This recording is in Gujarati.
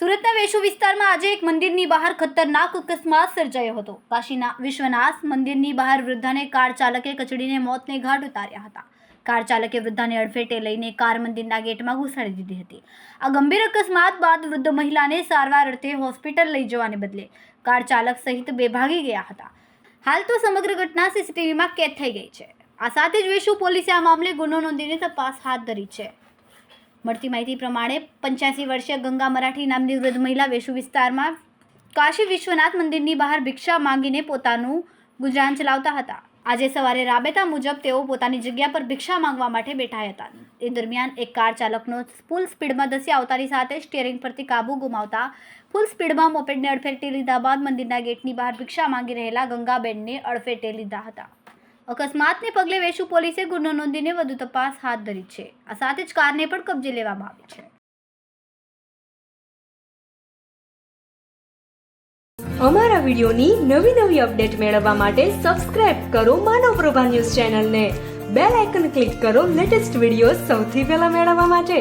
સુરતના વેશુ વિસ્તારમાં આજે એક મંદિરની બહાર ખતરનાક અકસ્માત સર્જાયો હતો. કાશીના વિશ્વનાથ મંદિરની બહાર વૃદ્ધાને કાર ચાલકે કચડીને મોતને ઘાટ ઉતાર્યા હતા. કાર ચાલકે વૃદ્ધાને અડફેટે લઈને કાર મંદિરના ગેટમાં ઘુસાડી દીધી હતી. આ ગંભીર અકસ્માત બાદ વૃદ્ધ મહિલાને સારવાર અર્થે હોસ્પિટલ લઈ જવાને બદલે કાર ચાલક સહિત બે ભાગી ગયા હતા. હાલ તો સમગ્ર ઘટના સીસીટીવીમાં કેદ થઈ ગઈ છે. આ સાથે જ વેશુ પોલીસે આ મામલે ગુનો નોંધીને તપાસ હાથ ધરી છે. મળતી માહિતી પ્રમાણે પંચ્યાસી વર્ષીય ગંગા મરાઠી નામની વૃદ્ધ મહિલા વેશુ વિસ્તારમાં કાશી વિશ્વનાથ મંદિરની બહાર ભિક્ષા માંગીને પોતાનું ગુજરાન ચલાવતા હતા. આજે સવારે રાબેતા મુજબ તેઓ પોતાની જગ્યા પર ભિક્ષા માંગવા માટે બેઠા હતા. એ દરમિયાન એક કાર ચાલકનો ફૂલ સ્પીડમાં ધસી આવતાની સાથે સ્ટીયરિંગ પરથી કાબુ ગુમાવતા ફૂલ સ્પીડમાં મોપેડને અડફેટે લીધા બાદ મંદિરના ગેટની બહાર ભિક્ષા માંગી રહેલા ગંગાબેનને અડફેટે લીધા હતા. અકસ્માતને પગલે વેશુ પોલીસે ગુનો નોંધીને વધુ તપાસ હાથ ધરી છે. આ સાથે જ કારને પણ કબજે લેવામાં આવી છે. અમારા વિડીયોની નવી નવી અપડેટ મેળવવા માટે સબસ્ક્રાઇબ કરો માનવ પ્રભા ન્યૂઝ ચેનલને. બેલ આઇકન ક્લિક કરો લેટેસ્ટ વીડિયો સૌથી પહેલા મેળવવા માટે.